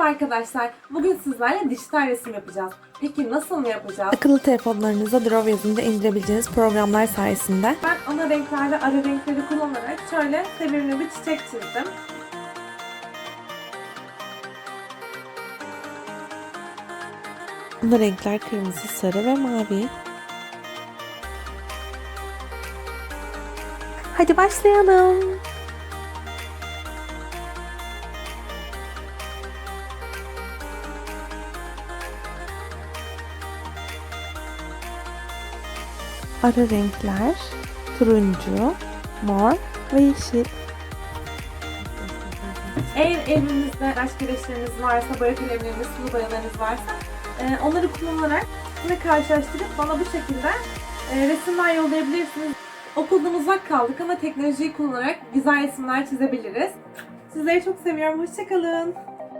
Merhaba arkadaşlar. Bugün sizlerle dijital resim yapacağız. Peki nasıl mı yapacağız? Akıllı telefonlarınıza Draw yazınca indirebileceğiniz programlar sayesinde Ben ana renklerle ara renkleri kullanarak şöyle sevimli bir çiçek çizdim. ana renkler kırmızı, sarı ve mavi. Hadi başlayalım. Ara renkler turuncu, mor ve yeşil. Eğer evinizde ilaç kireçleriniz varsa, boya kalemleriniz, sulu boyalarınız varsa e, onları kullanarak ve karşılaştırıp bana bu şekilde e, resimler yollayabilirsiniz. Okuldan uzak kaldık ama teknolojiyi kullanarak güzel resimler çizebiliriz. Sizleri çok seviyorum. Hoşçakalın.